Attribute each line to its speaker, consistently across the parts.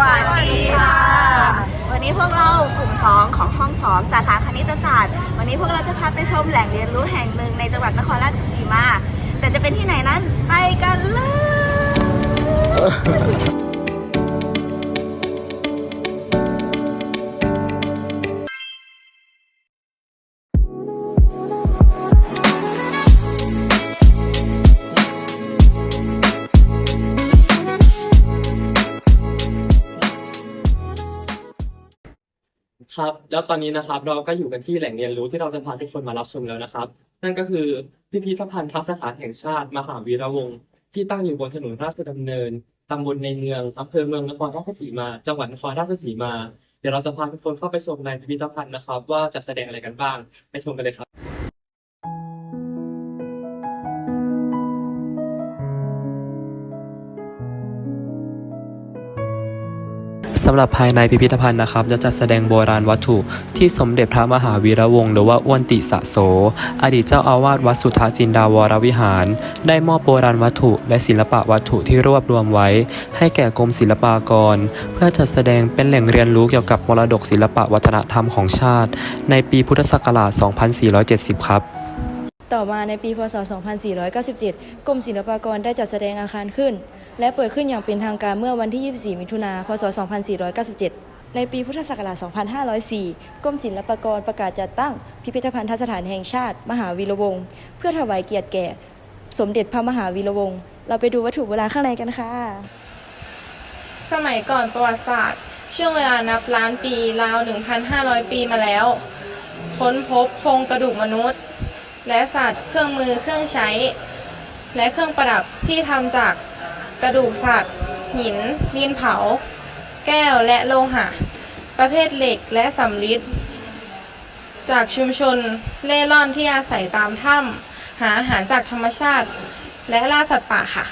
Speaker 1: วัสดีค่ะ วันนี้พวกเรากลุ่ม 2 ของห้องสองสาขาคณิตศาสตร์ วันนี้พวกเราจะพาไปชมแหล่งเรียนรู้แห่งหนึ่งในจังหวัดนครราชสีมา แต่จะเป็นที่ไหนนั้นไปกันเลย
Speaker 2: ครับ แล้วตอนนี้นะครับเราก็อยู่กันที่แหล่งเรียนรู้ที่เราจะพาทุกคนมารับชมแล้วนะครับ นั่นก็คือพิพิธภัณฑ์ทัศถานแห่งชาติ มหาวีระวงศ์ที่ตั้งอยู่บนถนนราชดำเนินตำบลในเมืองอำเภอเมืองนครราชสีมา จังหวัดนครราชสีมา เดี๋ยวเราจะพาทุกคนเข้าไปชมในพิพิธภัณฑ์นะครับ ว่าจะแสดงอะไรกันบ้างไปชมกันเลยครับ
Speaker 3: สำหรับภายในพิพิธภัณฑ์นะครับ จะจัดแสดงโบราณวัตถุที่สมเด็จพระมหาวีระวงศ์หรือว่าอ้วนติสะโส อดีตเจ้าอาวาสวัดสุทธาจินดาวรวิหาร ได้มอบโบราณวัตถุ และศิลปะวัตถุที่รวบรวมไว้ ให้แก่กรมศิลปากร เพื่อจัดแสดงเป็นแหล่งเรียนรู้เกี่ยวกับมรดกศิลปะวัฒนธรรมของชาติ ในปีพุทธศักราช 2470 ครับ
Speaker 4: ต่อมาในปีพศ 2497 กรมศิลปากรได้จัดแสดงอาคารขึ้น และเปิดขึ้นอย่างเป็นทางการเมื่อวันที่ 24 มิถุนา พศ 2497 ในปีพุทธศักราช 2504 กรมศิลปากรประกาศจัดตั้ง พิพิธภัณฑสถานแห่งชาติ มหาวีรวงศ์เพื่อถวายเกียรติแก่ สมเด็จพระมหาวีรวงศ์ เราไปดูวัตถุโบราณข้างในกันค่ะ
Speaker 5: สมัยก่อนประวัติศาสตร์ ช่วงเวลานับล้านปีราว 1,500 ปีมาแล้ว ค้นพบโครงกระดูกมนุษย์ และสัตว์ เครื่องมือเครื่องใช้ และเครื่องประดับที่ทำจากกระดูกสัตว์ หิน ดินเผา แก้วและโลหะ ประเภทเหล็กและสำริดจากชุมชนเล่ร่อนที่อาศัยตามถ้ำหาอาหารจากธรรมชาติ และล่าสัตว์ป่าค่ะ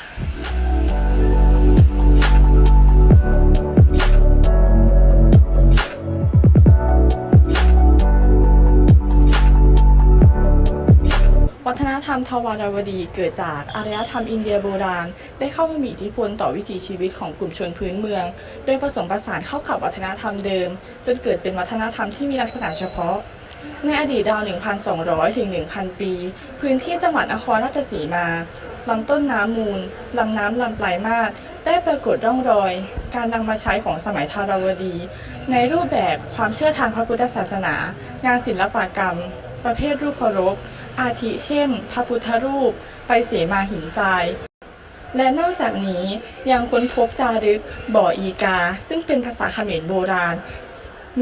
Speaker 6: รรมทวารวดีเกิดจากอารยธรรมอินเดียโบราณ ได้เข้ามามีอิทธิพลต่อวิถีชีวิตของกลุ่มชนพื้นเมือง โดยผสมผสานเข้ากับวัฒนธรรมเดิม จนเกิดเป็นวัฒนธรรมที่มีลักษณะเฉพาะ ในอดีตราว 1,200 ถึง 1,000 ปี พื้นที่จังหวัดนครราชสีมาลำต้นน้ำมูลลำน้ำลำปลายมาศได้ปรากฏร่องรอย การนำมาใช้ของสมัยทารวดี ในรูปแบบความเชื่อทางพระพุทธศาสนา งานศิลปกรรม ประเภทรูปเคารพ อาทิเช่น พระพุทธรูป ไปเสมาหินทราย และนอกจากนี้ยังค้นพบจารึกบ่ออีกา ซึ่งเป็นภาษาเขมรโบราณ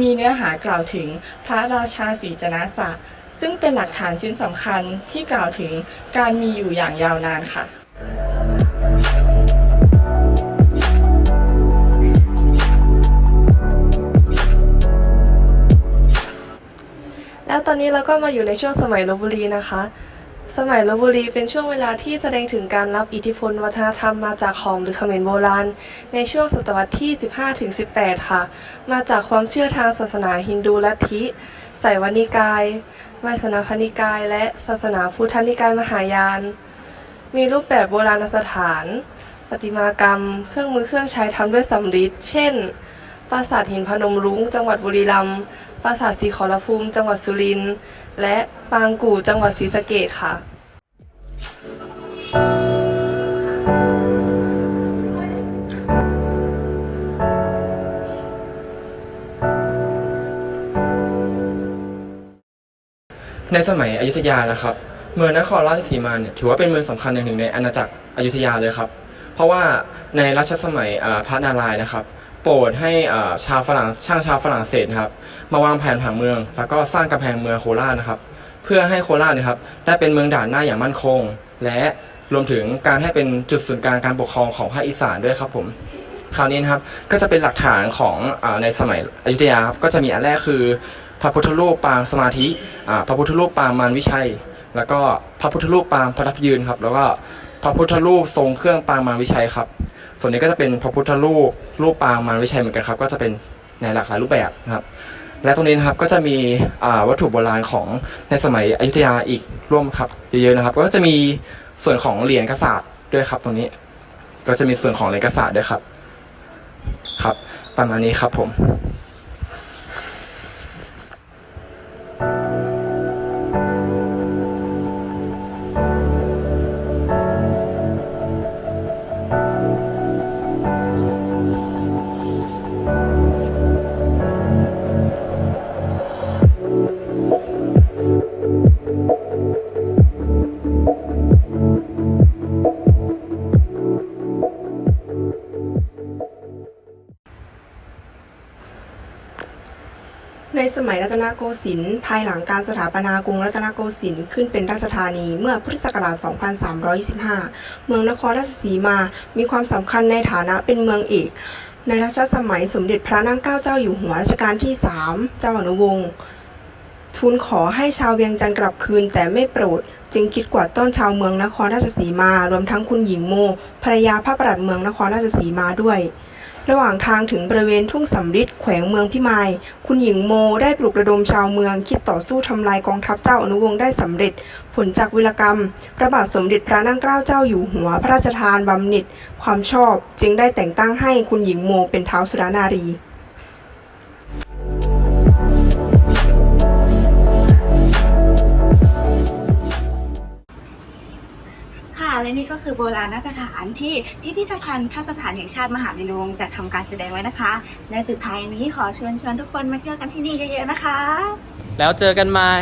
Speaker 6: มีเนื้อหากล่าวถึงพระราชาศรีจนะศักดิ์ซึ่งเป็นหลักฐานชิ้นสำคัญที่กล่าวถึงการมีอยู่อย่างยาวนานค่ะ
Speaker 7: แล้วตอนนี้เราก็มาอยู่ในช่วงสมัยลบบุรีนะคะ สมัยลบบุรีเป็นช่วงเวลาที่แสดงถึงการรับอิทธิพลวัฒนธรรมมาจากขอมหรือเขมรโบราณ ในช่วงศตวรรษที่ 15-18 ค่ะ มาจากความเชื่อทางศาสนาฮินดูลัทธิไสยวนิกายไวยสนาพนิกาย และศาสนาพุทธนิกายมหายาน มีรูปแบบโบราณสถานประติมากรรม เครื่องมือเครื่องใช้ทำด้วยสำริดเช่น ปราสาทหินพนมรุ้งจังหวัดบุรีรัมย์ ปราสาทศรีขอรภูมิ จังหวัดสุรินทร์ และปางกู่ จังหวัดศรีสะเกษค่ะ
Speaker 8: ในสมัยอยุธยานะครับ เมืองนครราชสีมาเนี่ยถือว่าเป็นเมืองสำคัญอย่างหนึ่งในอาณาจักรอยุธยาเลยครับ เพราะว่าในรัชสมัยอ่าพระนารายณ์นะครับ โปรดให้ชาวฝรั่งช่างชาวฝรั่งเศสครับ มาวางแผนผังเมือง แล้วก็สร้างกำแพงเมืองโคราชนะครับ เพื่อให้โคราชนะครับได้เป็นเมืองด่านหน้าอย่างมั่นคง และรวมถึงการให้เป็นจุดศูนย์กลางการปกครองของภาคอีสานด้วยครับผมคราวนี้นะครับก็จะเป็นหลักฐานของอในสมัยอยุธยาครับก็จะมีอันแรกคือ พระพุทธรูปปางสมาธิพระพุทธรูปปางมารวิชัย แล้วก็พระพุทธรูปปางประทับยืนครับแล้วก็พระพุทธรูปทรงเครื่องปางมารวิชัยครับ ส่วนนี้ก็จะเป็นพระพุทธรูปรูปปางมารวิชัยเหมือนกันครับ ก็จะเป็นในหลากหลายรูปแบบนะครับและตรงนี้นะครับก็จะมีวัตถุโบราณของในสมัยอยุธยาอีกร่วมครับเยอะๆนะครับ ก็จะมีส่วนของเหรียญกษัตริย์ด้วยครับตรงนี้ ก็จะมีส่วนของเหรียญกษัตริย์ด้วยครับครับ ประมาณนี้ครับผม
Speaker 9: ในสมัยรัตนโกสินทร์ภายหลังการสถาปนากรุงรัตนโกสินทร์ขึ้นเป็นราชธานีเมื่อพุทธศักราช 2325 เมืองนครราชสีมา มีความสำคัญในฐานะเป็นเมืองเอก ในรัชสมัยสมเด็จพระนั่งเกล้าเจ้าอยู่หัวรัชกาลที่ 3 เจ้าอนุวงศ์ทูลขอให้ชาวเวียงจันทร์กลับคืนแต่ไม่โปรด จึงคิดกวาดต้อนชาวเมืองนครราชสีมา รวมทั้งคุณหญิงโมภรรยาพระประหลัดเมืองนครราชสีมาด้วย ระหว่างทางถึงบริเวณทุ่งสำริดแขวงเมืองพิมาย คุณหญิงโมได้ปลุกระดมชาวเมืองคิดต่อสู้ทำลายกองทัพเจ้าอนุวงศ์ได้สำเร็จ ผลจากวิรกรรม พระบาทสมเด็จพระนั่งเกล้าเจ้าอยู่หัวพระราชทานบำเหน็จความชอบ จึงได้แต่งตั้งให้คุณหญิงโมเป็นเท้าวสุรนารี
Speaker 10: และนี่ก็คือโบราณสถานที่พิพิธภัณฑ์ทัศสถานแห่งชาติมหาวิทยาลัยจัดทำการแสดงไว้นะคะ และสุดท้ายนี้ขอเชิญชวนทุกคนมาเที่ยวกันที่นี่เยอะๆนะคะ
Speaker 3: แล้วเจอกันใหม่